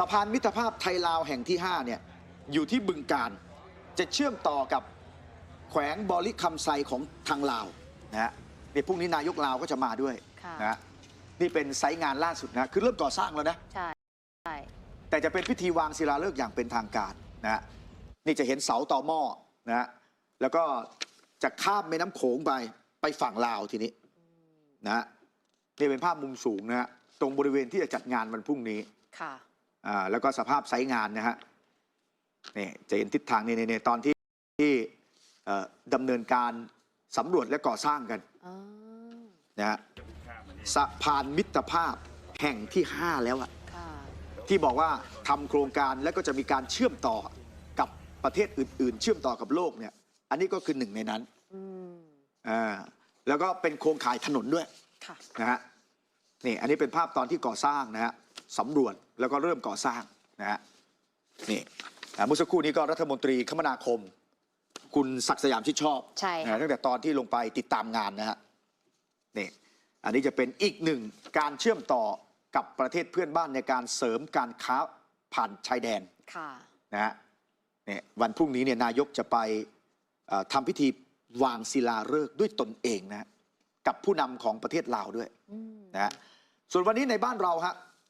สะพานมิตรภาพไทยลาวแห่งที่ 5 เนี่ย อยู่ที่บึงการ จะเชื่อมต่อกับแขวงบอลิคำไซของทางลาวนะฮะนี่พรุ่งนี้นายกลาวก็จะมาด้วยค่ะนะฮะนี่เป็นไซต์งานล่าสุดนะคือเริ่มก่อสร้างแล้วนะ ใช่ใช่แต่จะเป็นพิธีวางศิลาฤกษ์อย่างเป็นทางการนะฮะนี่จะเห็นเสาต่อหม้อนะฮะแล้วก็จะข้ามแม่น้ำโขงไปไปฝั่งลาวทีนี้นะฮะนี่เป็นภาพมุมสูงนะฮะตรงบริเวณที่จะจัดงานวันพรุ่งนี้ ค่ะ อ่าแล้วก็สภาพไซต์งานนะฮะนี่จะเห็นทิศทางนี่นี่นี่ตอนที่ที่เอ่อดำเนินการสำรวจและก่อสร้างกันอ๋อนะฮะสะพานมิตรภาพแห่งที่ 5 แล้วอะค่ะที่บอกว่าทำโครงการแล้วก็จะมีการเชื่อมต่อกับประเทศอื่น ๆ เชื่อมต่อกับโลกเนี่ย อันนี้ก็คือหนึ่งในนั้นอืมอ่าแล้วก็เป็นโครงข่ายถนนด้วยค่ะนะฮะนี่อันนี้เป็นภาพตอนที่ก่อสร้างนะฮะ สำรวจแล้วก็เริ่มก่อสร้างนะฮะนี่อ่าเมื่อสักครู่นี้ก็รัฐมนตรีคมนาคม คุณศักดิ์สยามชิดชอบใช่นะค่ะฮะตั้งแต่ตอนที่ลงไปติดตามงานนะฮะนี่อันนี้จะเป็นอีกหนึ่งการเชื่อมต่อกับประเทศเพื่อนบ้านในการเสริมการค้าผ่านชายแดนค่ะนะฮะเนี่ยวันพรุ่งนี้เนี่ยนายกจะไปเอ่อทำพิธีวางศิลาฤกษ์ด้วยตนเองนะฮะกับผู้นำของประเทศลาวด้วยอืมนะฮะส่วนวันนี้ในบ้านเราฮะ